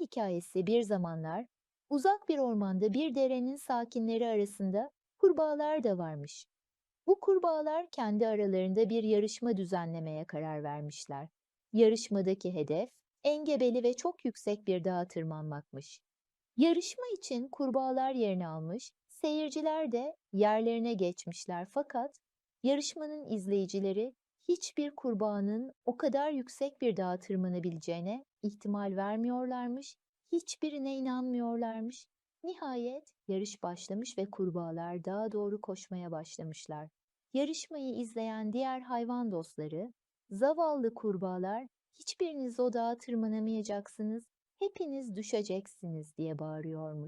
hikayesi bir zamanlar uzak bir ormanda bir derenin sakinleri arasında kurbağalar da varmış. Bu kurbağalar kendi aralarında bir yarışma düzenlemeye karar vermişler. Yarışmadaki hedef engebeli ve çok yüksek bir dağa tırmanmakmış. Yarışma için kurbağalar yerini almış, seyirciler de yerlerine geçmişler fakat yarışmanın izleyicileri hiçbir kurbağanın o kadar yüksek bir dağa tırmanabileceğine ihtimal vermiyorlarmış, hiçbirine inanmıyorlarmış. Nihayet yarış başlamış ve kurbağalar dağa doğru koşmaya başlamışlar. Yarışmayı izleyen diğer hayvan dostları, zavallı kurbağalar, hiçbiriniz o dağa tırmanamayacaksınız, hepiniz düşeceksiniz diye bağırıyormuş.